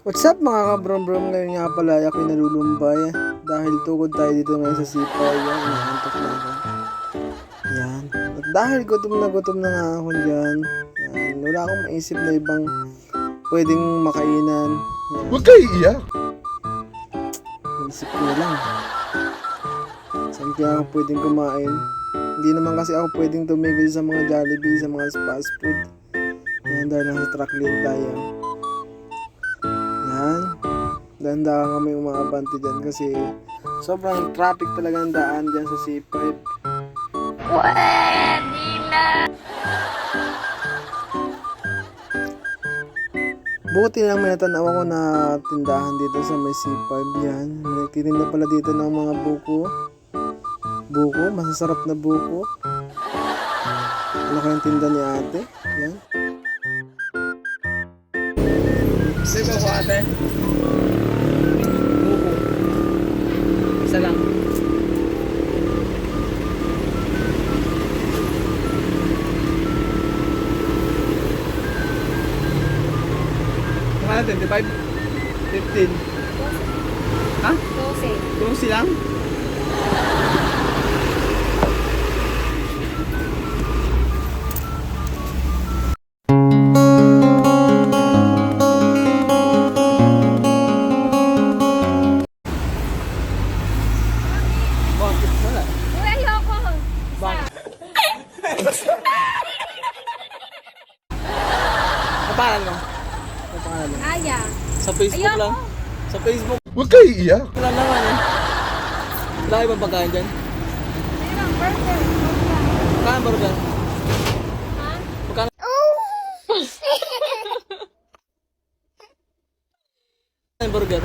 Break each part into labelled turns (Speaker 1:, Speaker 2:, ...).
Speaker 1: What's up mga kabrom-brom? Ngayon nga pala ay ako'y nalulumbay. Dahil tukod tayo dito ngayon sa sipa yan, inaantok na ako yan. At dahil gutom na gutom na nga ako dyan yan, wala akong maisip na ibang pwedeng makainan. Yan,
Speaker 2: Huwag kayo iiyak.
Speaker 1: isip ko lang. Saan kaya ako pwedeng kumain? Hindi naman kasi ako pwedeng tumigil sa mga Jollibee sa mga fast food. Yan dahil nasa truck lane tayo Danda kami umaabante dyan kasi sobrang traffic talaga ang daan dyan sa C5. Buti lang may natanaw ko na tindahan dito sa may C5 yan. May nagtitinda pala dito ng mga buko. Buko, masasarap na buko. Ano kayang tinda ni ate? Yan.
Speaker 3: Sino ko ate? Buko. Isa lang. Ano 25? 15? Ha?
Speaker 4: 12.
Speaker 3: 12 lang? Sa Facebook lang. Sa Facebook
Speaker 2: Huwag kayo iiyak.
Speaker 3: wala naman eh. Wala kayo bang pagkain dyan?
Speaker 4: Ayun, burger.
Speaker 3: Magkano burger?
Speaker 4: Ha?
Speaker 3: Magkano? yung burger?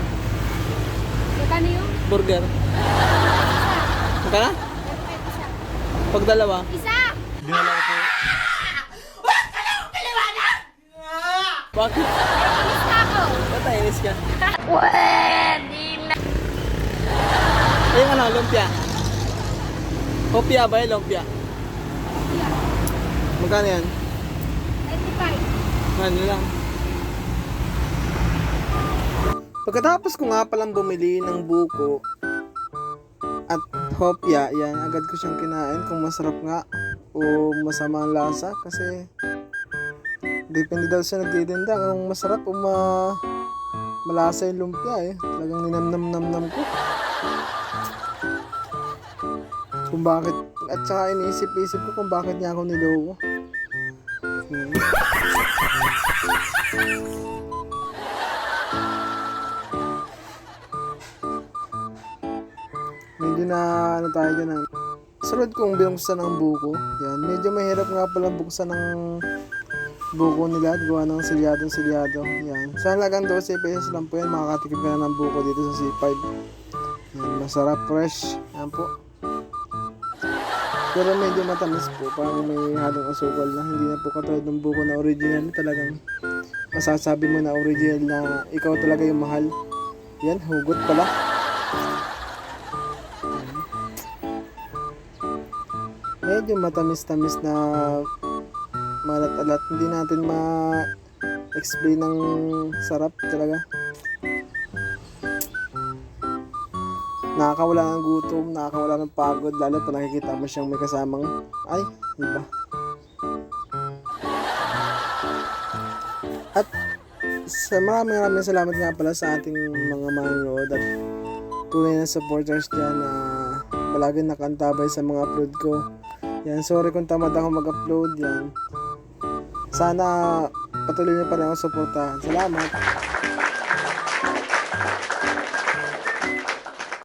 Speaker 4: Magkano yung?
Speaker 3: Burger. Magkano?
Speaker 4: Isa.
Speaker 3: Pag dalawa?
Speaker 4: Isa!
Speaker 3: Dinala ko po. Bakit? Ka?
Speaker 4: Pwede na.
Speaker 3: Ay, yung ano, lumpia. Hopia ba yung lumpia? Magkano yan?
Speaker 4: 95.
Speaker 3: Ano lang?
Speaker 1: Pagkatapos ko nga palang bumili ng buko at hopya, yan, agad ko siyang kinain kung masarap nga o masama ang lasa kasi depende daw sa nagtitinda kung masarap o ma malasa yung lumpia eh. Talagang ninamnam-namnam ko. Kung bakit, at saka iniisip-isip ko kung bakit niya ako niloko. Hmm. Medyo na ano tayo dyan ah. Sunod kong binuksan ng buko. Yan, medyo mahirap nga pala buksan ng buko nila at gawa ng silyadong silyado. Yan. Sa halagang 12 pesos lang po yan, makakatikim ka na ng buko dito sa C5. Yan, masarap, fresh. Yan po. Pero medyo matamis po, parang may halong asukal na hindi na po katulad ng buko na original talagang masasabi mo na original na ikaw talaga yung mahal. Yan, hugot pala. medyo matamis-tamis na malat-alat. Hindi natin ma-explain ng sarap talaga. Nakakawala ng gutom, nakakawala ng pagod, lalo pa nakikita mo siyang may kasamang, ay, iba. At sa maraming maraming salamat nga pala sa ating mga manonood at tunay na supporters dyan na palaging nakantabay sa mga upload ko. Yan, sorry kung tamad ako mag-upload yan. Sana patuloy niyo pa rin ako suportahan. Salamat!